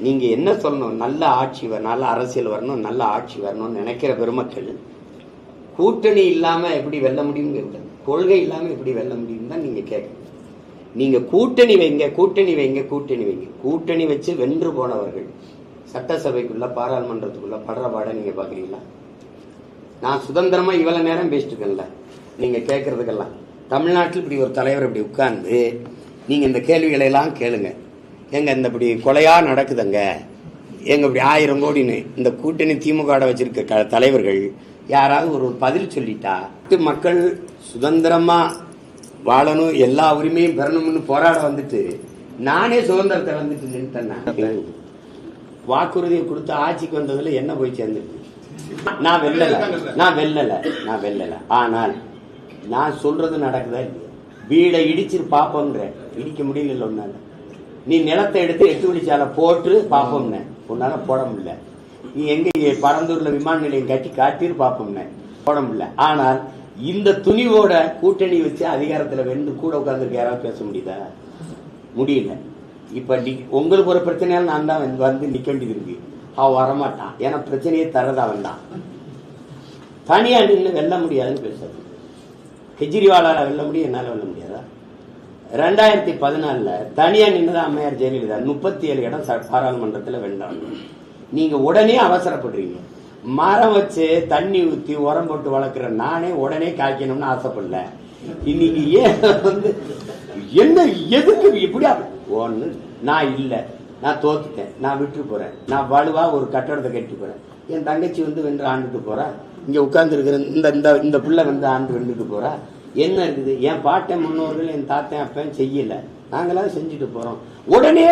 நீங்கள் என்ன சொல்லணும்? நல்ல ஆட்சி வர நல்ல அரசியல் வரணும் நல்ல ஆட்சி வரணும்னு நினைக்கிற பெருமக்கள் கூட்டணி இல்லாமல் எப்படி வெல்ல முடியுங்கிறது கொள்கை இல்லாமல் எப்படி வெல்ல முடியும் தான் நீங்கள் கேட்கணும் நீங்கள் கூட்டணி வைங்க கூட்டணி வைங்க கூட்டணி வைங்க. கூட்டணி வச்சு வென்று போனவர்கள் சட்டசபைக்குள்ள பாராளுமன்றத்துக்குள்ள படுற பாட நீங்கள் பார்க்குறீங்களா நான் சுதந்திரமாக இவ்வளோ நேரம் பேசிட்டு இருக்கேன்ல கேட்குறதுக்கெல்லாம் தமிழ்நாட்டில் இப்படி ஒரு தலைவர் இப்படி உட்கார்ந்து நீங்கள் இந்த கேள்விகளை எல்லாம் கேளுங்கள் எங்க இந்த இப்படி கொலையா நடக்குதுங்க? எங்க இப்படி ஆயிரம் கோடின்னு இந்த கூட்டணி திமுக வச்சிருக்க க- தலைவர்கள் யாராவது ஒரு பதில் சொல்லிட்டா மக்கள் சுதந்திரமா வாழணும் எல்லா உரிமையும் பெறணும்னு போராட வந்துட்டு நானே சுதந்திரத்தை வந்துட்டு நின்றுட்டேன் வாக்குறுதியை கொடுத்து ஆட்சிக்கு வந்ததுல என்ன போய் சேர்ந்துருக்கு? நான் வெல்லல நான் வெல்லல நான் வெல்லல. ஆனால் நான் சொல்றது நடக்குதா இல்லையா? வீடை இடிச்சிரு பாப்போங்கிற இடிக்க முடியல ஒன்னால நீ நிலத்தை எடுத்து எட்டு வழிச்சால போட்டு பார்ப்போம்னே. உன்னால போட முடியல. நீ எங்க பரந்தூர்ல விமான நிலையம் கட்டி காட்டிட்டு பார்ப்போம்னே. போட முடியல. ஆனால் இந்த துணிவோட கூட்டணி வச்சு அதிகாரத்துல வென்று கூட உட்காந்துருக்க யாராவது பேச முடியுதா? முடியல. இப்ப நீ- உங்களுக்கு ஒரு பிரச்சனையால நான் தான் வந்து- வந்து நிக்க வேண்டியது இருக்கு. அவன் வரமாட்டான். ஏன்னா பிரச்சனையை தரது அவன் தான். தனியா நின்று வெல்ல முடியாதுன்னு பேசுறது. கெஜ்ரிவாலால வெல்ல முடியும் என்னால வெல்ல முடியாதா? ரெண்டாயிரத்தி பதினாலுல தனியா நின்றுதான் அம்மையார் ஜெயலலிதா. முப்பத்தி ஏழு இடம் ச- பாராளுமன்றத்துல வென்றாங்க. நீங்க உடனே அவசரப்படுறீங்க. மரம் வச்சு தண்ணி ஊத்தி உரம் போட்டு வளர்க்குற நானே உடனே காய்க்கணும்னு ஆசைப்படல. இன்னைக்கு ஏன் வந்து என்ன எதுக்கு இப்படியா ஒண்ணு நான் இல்ல. நான் தோத்துட்டேன். நான் விட்டு போறேன். நான் வலுவா ஒரு கட்டடத்தை கட்டி போறேன். என் தங்கச்சி வந்து வென்று ஆண்டுட்டு போறா. இங்க உட்கார்ந்து இருக்கிற இந்த இந்த இந்த பிள்ளை வந்து ஆண்டு வென்றுட்டு போறா. என்ன இருக்குது? என் பாட்டன் முன்னோர்கள் என் தாத்தன் அப்பன் செய்யல. நாங்களாம் செஞ்சுட்டு போறோம். உடனே